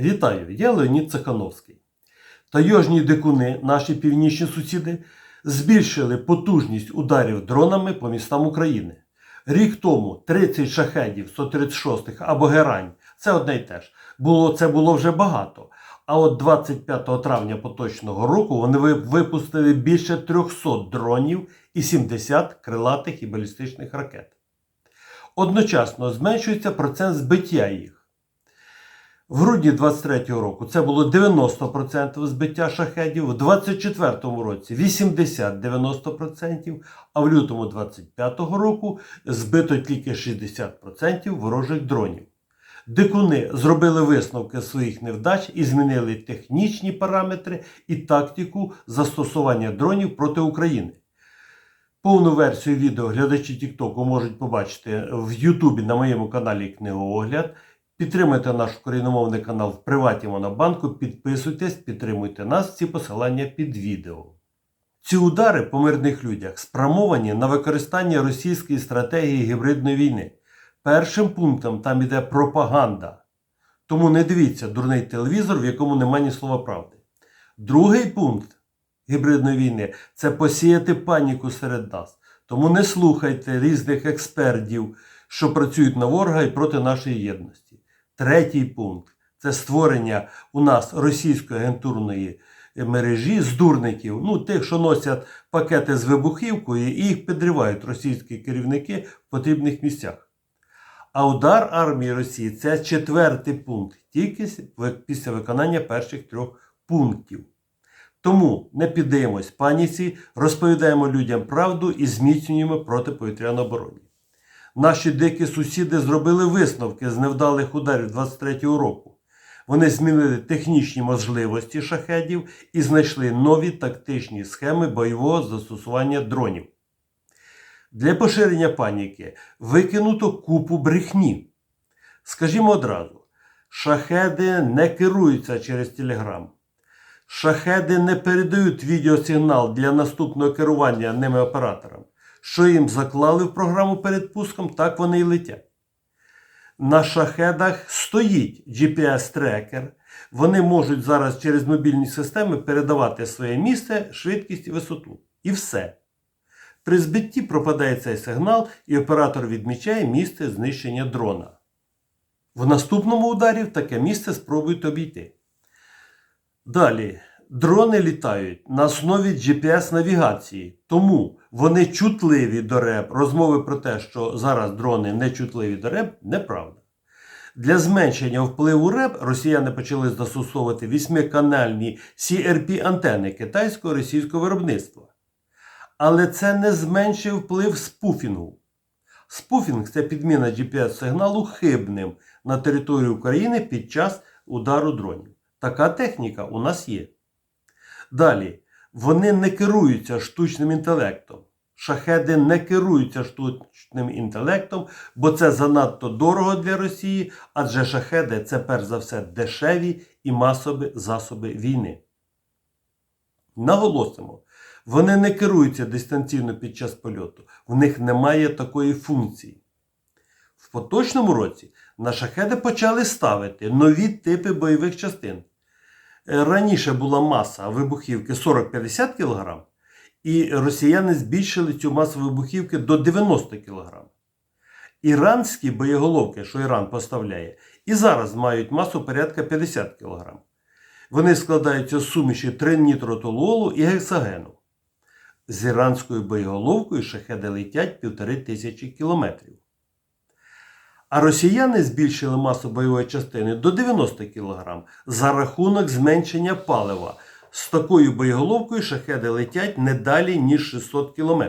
Вітаю, я Леонід Цехановський. Тайожні дикуни, наші північні сусіди, збільшили потужність ударів дронами по містам України. Рік тому 30 шахедів 136 або герань це одне й те ж. Було, це було вже багато. А от 25 травня поточного року вони випустили більше 300 дронів і 70 крилатих і балістичних ракет. Одночасно зменшується процент збиття їх. В грудні 23-го року це було 90% збиття шахедів, в 24-му році 80-90%, а в лютому 25-го року збито тільки 60% ворожих дронів. Дикуни зробили висновки своїх невдач і змінили технічні параметри і тактику застосування дронів проти України. Повну версію відео глядачі Тіктоку можуть побачити в Ютубі на моєму каналі Книгоогляд. Підтримуйте наш україномовний канал в приваті Монобанку, підписуйтесь, підтримуйте нас, ці посилання під відео. Ці удари по мирних людях спрямовані на використання російської стратегії гібридної війни. Першим пунктом там іде пропаганда. Тому не дивіться дурний телевізор, в якому немає ні слова правди. Другий пункт гібридної війни це посіяти паніку серед нас. Тому не слухайте різних експертів, що працюють на ворога і проти нашої єдності. Третій пункт це створення у нас російської агентурної мережі з дурників, ну тих, що носять пакети з вибухівкою і їх підривають російські керівники в потрібних місцях. А удар армії Росії це четвертий пункт, тільки після виконання перших трьох пунктів. Тому не піддаємось паніці, розповідаємо людям правду і зміцнюємо протиповітряну оборону. Наші дикі сусіди зробили висновки з невдалих ударів 23-го року. Вони змінили технічні можливості шахедів і знайшли нові тактичні схеми бойового застосування дронів. Для поширення паніки викинуто купу брехні. Скажімо одразу, шахеди не керуються через телеграм. Шахеди не передають відеосигнал для наступного керування ними операторам. Що їм заклали в програму перед пуском, так вони і летять. На шахедах стоїть GPS-трекер. Вони можуть зараз через мобільні системи передавати своє місце, швидкість і висоту. І все. При збитті пропадає цей сигнал, і оператор відмічає місце знищення дрона. В наступному ударі таке місце спробують обійти. Далі, дрони літають на основі GPS-навігації, тому вони чутливі до РЕБ. Розмови про те, що зараз дрони не чутливі до РЕБ, неправда. Для зменшення впливу РЕБ росіяни почали застосовувати вісьмиканальні CRP-антени китайського російського виробництва. Але це не зменшує вплив спуфінгу. Спуфінг це підміна GPS-сигналу хибним на території України під час удару дронів. Така техніка у нас є. Далі, вони не керуються штучним інтелектом. Шахеди не керуються штучним інтелектом, бо це занадто дорого для Росії, адже шахеди це перш за все дешеві і масові засоби війни. Наголосимо, вони не керуються дистанційно під час польоту, в них немає такої функції. В поточному році на шахеди почали ставити нові типи бойових частин. Е, Раніше була маса вибухівки 40-50 кг, і росіяни збільшили цю масу вибухівки до 90 кг. Іранські боєголовки, що Іран поставляє, і зараз мають масу порядка 50 кг. Вони складаються з суміші тринітротолуолу і гексагену. З іранською боєголовкою шахеди летять півтори тисячі кілометрів. А росіяни збільшили масу бойової частини до 90 кг за рахунок зменшення палива. З такою боєголовкою шахеди летять не далі, ніж 600 км.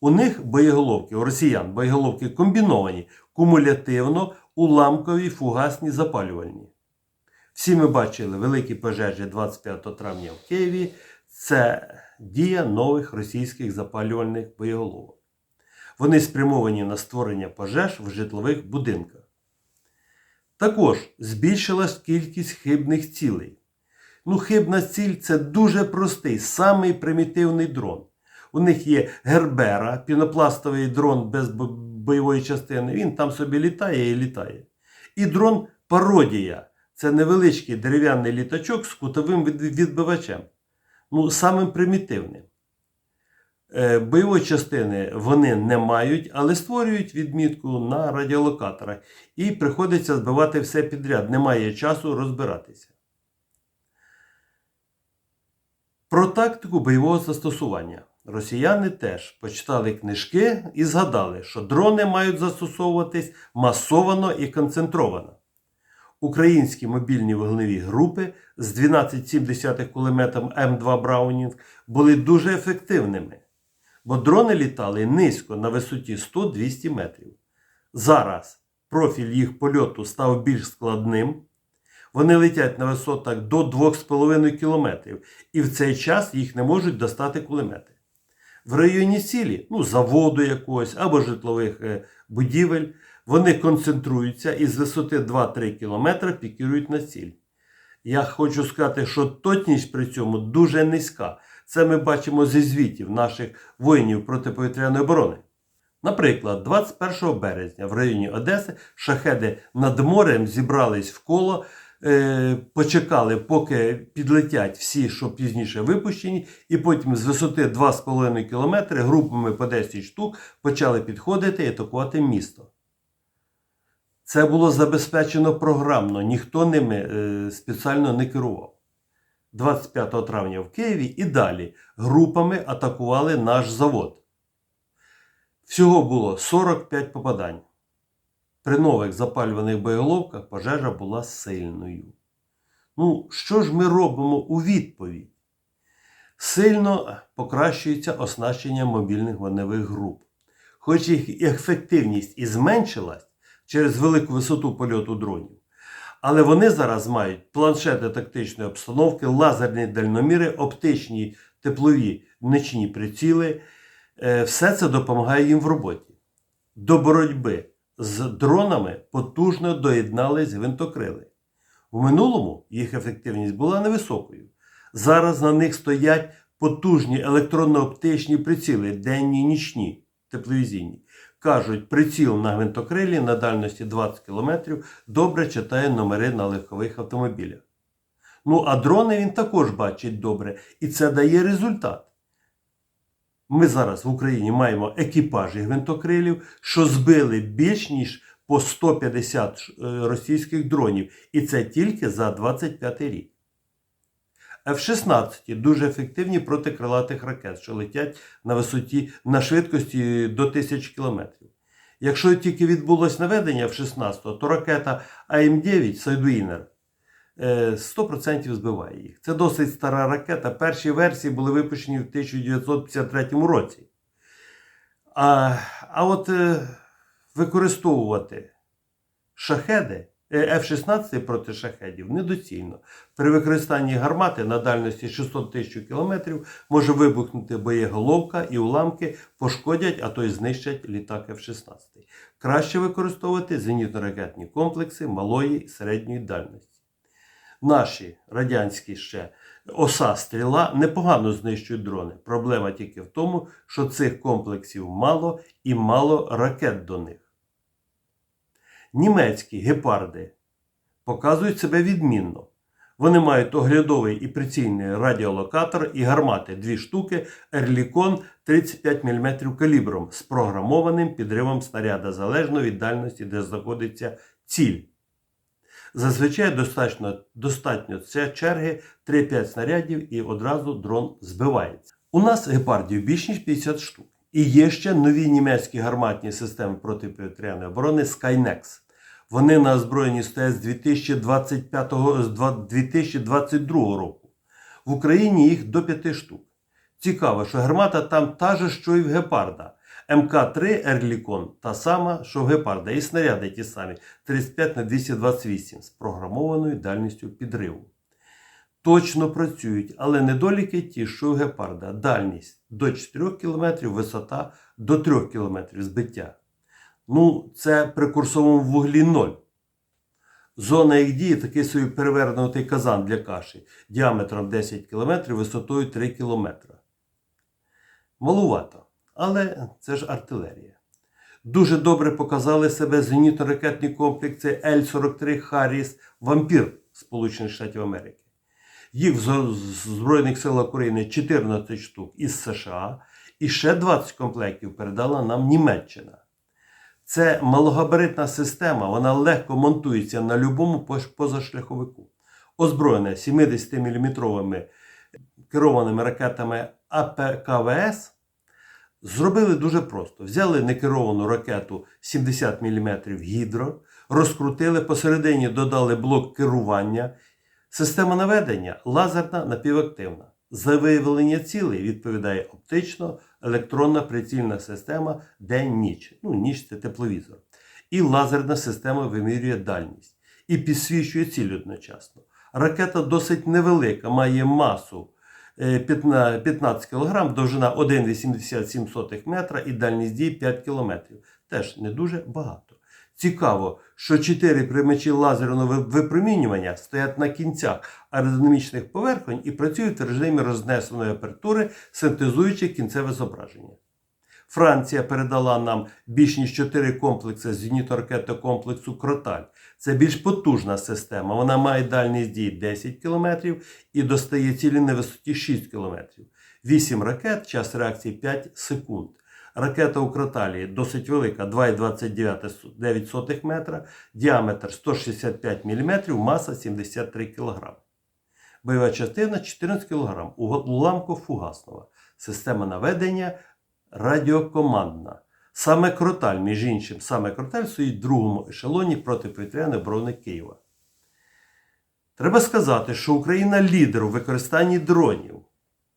У них боєголовки, у росіян боєголовки комбіновані кумулятивно, уламкові, фугасні, запалювальні. Всі ми бачили великі пожежі 25 травня в Києві. Це дія нових російських запалювальних боєголовок. Вони спрямовані на створення пожеж в житлових будинках. Також збільшилась кількість хибних цілей. Ну, хибна ціль це дуже простий, самий примітивний дрон. У них є Гербера, пінопластовий дрон без бойової частини. Він там собі літає і літає. І дрон пародія Це невеличкий дерев'яний літачок з кутовим відбивачем. Ну, самим примітивним. Е, Бойової частини вони не мають, але створюють відмітку на радіолокаторах. І приходиться збивати все підряд. Немає часу розбиратися. Про тактику бойового застосування. Росіяни теж почитали книжки і згадали, що дрони мають застосовуватись масовано і концентровано. Українські мобільні вогневі групи з 12,7 кулеметом М2 Браунінг були дуже ефективними, бо дрони літали низько на висоті 100-200 метрів. Зараз профіль їх польоту став більш складним. Вони летять на висотах до 2,5 км, і в цей час їх не можуть достати кулемети. В районі цілі, ну, заводу якогось або житлових е, будівель, вони концентруються і з висоти 2-3 км пікірують на ціль. Я хочу сказати, що точність при цьому дуже низька. Це ми бачимо зі звітів наших воїнів протиповітряної оборони. Наприклад, 21 березня в районі Одеси шахеди над морем зібрались в коло, е, почекали, поки підлетять всі, що пізніше випущені, і потім з висоти 2,5 км групами по 10 штук почали підходити і атакувати місто. Це було забезпечено програмно, ніхто ними е, спеціально не керував. 25 травня в Києві і далі групами атакували наш завод. Всього було 45 попадань. При нових запалюваних боєголовках пожежа була сильною. Ну, що ж ми робимо у відповідь? Сильно покращується оснащення мобільних вогневих груп. Хоч їх ефективність і зменшилась через велику висоту польоту дронів, але вони зараз мають планшети тактичної обстановки, лазерні дальноміри, оптичні теплові нічні приціли. Е, Все це допомагає їм в роботі. До боротьби з дронами потужно доєднались гвинтокрили. У минулому їх ефективність була невисокою. Зараз на них стоять потужні електронно-оптичні приціли, денні і нічні, тепловізійні. Кажуть, приціл на гвинтокрилі на дальності 20 км добре читає номери на легкових автомобілях. Ну, а дрони він також бачить добре, і це дає результат. Ми зараз в Україні маємо екіпажі гвинтокрилів, що збили більш ніж по 150 е, російських дронів, і це тільки за 25 рік. F-16 дуже ефективні проти крилатих ракет, що летять на висоті на швидкості до 1000 км. Якщо тільки відбулось наведення F-16, то ракета АМ-9 Сайдуїнер е, 100% збиває їх. Це досить стара ракета. Перші версії були випущені в 1953 році. А, а от е, використовувати шахеди е, F-16 проти шахедів недоцільно. При використанні гармати на дальності 600 тисяч кілометрів може вибухнути боєголовка і уламки пошкодять, а то й знищать літак F-16. Краще використовувати зенітно-ракетні комплекси малої і середньої дальності. Наші радянські ще оса стріла непогано знищують дрони. Проблема тільки в тому, що цих комплексів мало і мало ракет до них. Німецькі гепарди показують себе відмінно. Вони мають оглядовий і прицільний радіолокатор і гармати дві штуки Ерлікон 35 мм калібром з програмованим підривом снаряда залежно від дальності, де знаходиться ціль. Зазвичай достатньо, достатньо це черги 3-5 снарядів і одразу дрон збивається. У нас гепардів більш ніж 50 штук. І є ще нові німецькі гарматні системи протиповітряної оборони Skynex. Вони на озброєнні стоять з 2025 з 2022 року. В Україні їх до 5 штук. Цікаво, що гармата там та же, що і в гепарда. МК-3 Ерлікон та сама, що в гепарда, і снаряди ті самі 35 на 228 з програмованою дальністю підриву. Точно працюють, але недоліки ті, що в гепарда. Дальність до 4 км, висота до 3 км збиття. Ну, це при курсовому вуглі 0. Зона їх дії такий собі перевернутий казан для каші діаметром 10 км, висотою 3 км. Малувато, але це ж артилерія. Дуже добре показали себе зенітно-ракетні комплекси Л-43 Харріс Вампір Сполучених Штатів Америки. Їх в Збройних силах України 14 штук із США, і ще 20 комплектів передала нам Німеччина. Це малогабаритна система, вона легко монтується на будь-якому позашляховику. Озброєна 70-мм керованими ракетами АПКВС, зробили дуже просто. Взяли некеровану ракету 70 мм гідро, розкрутили, посередині додали блок керування. Система наведення лазерна напівактивна. За виявлення цілей відповідає оптично електронна прицільна система день-ніч. Ну, ніч це тепловізор. І лазерна система вимірює дальність і підсвічує ціль одночасно. Ракета досить невелика, має масу е, 15 15 кг, довжина 1,87 метра і дальність дії 5 км. Теж не дуже багато. Цікаво, що чотири приймачі лазерного випромінювання стоять на кінцях аеродинамічних поверхонь і працюють в режимі рознесеної апертури, синтезуючи кінцеве зображення. Франція передала нам більш ніж 4 комплекси зенітно-ракетокомплексу Кроталь. Це більш потужна система. Вона має дальність дії 10 км і достає цілі на висоті 6 км. 8 ракет, час реакції 5 секунд. Ракета у Кроталії досить велика, 2,29 метра, діаметр 165 мм, маса 73 кг. Бойова частина 14 кг, уламко фугаснова. Система наведення радіокомандна. Саме Кроталь, між іншим, саме Кроталь стоїть в другому ешелоні протиповітряної оборони Києва. Треба сказати, що Україна лідер у використанні дронів.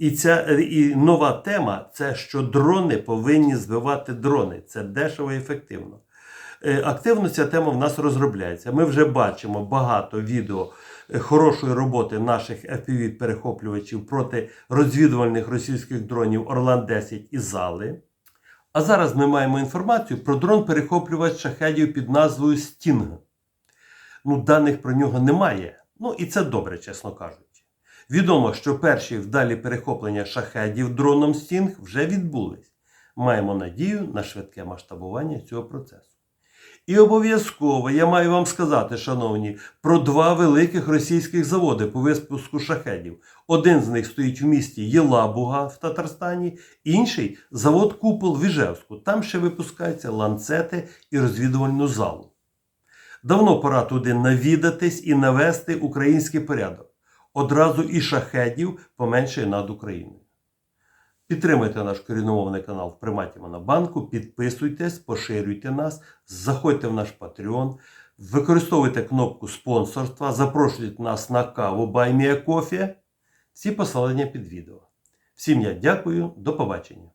І ця і нова тема це що дрони повинні збивати дрони. Це дешево і ефективно. Е, Активно ця тема в нас розробляється. Ми вже бачимо багато відео е, хорошої роботи наших FPV-перехоплювачів проти розвідувальних російських дронів Орлан 10 і Зали. А зараз ми маємо інформацію про дрон-перехоплювач шахедів під назвою Стінг. Ну, даних про нього немає. Ну і це добре, чесно кажучи. Відомо, що перші вдалі перехоплення шахедів дроном Стінг вже відбулись. Маємо надію на швидке масштабування цього процесу. І обов'язково я маю вам сказати, шановні, про два великих російських заводи по випуску шахедів. Один з них стоїть в місті Єлабуга в Татарстані, інший завод Купол в Іжевську. Там ще випускаються ланцети і розвідувальну залу. Давно пора туди навідатись і навести український порядок. Одразу і шахедів поменшає над Україною. Підтримайте наш коріномовний канал в приматі Монобанку, підписуйтесь, поширюйте нас, заходьте в наш Patreon, використовуйте кнопку спонсорства, запрошуйте нас на каву Баймія Кофі. Всі посилання під відео. Всім я дякую, до побачення.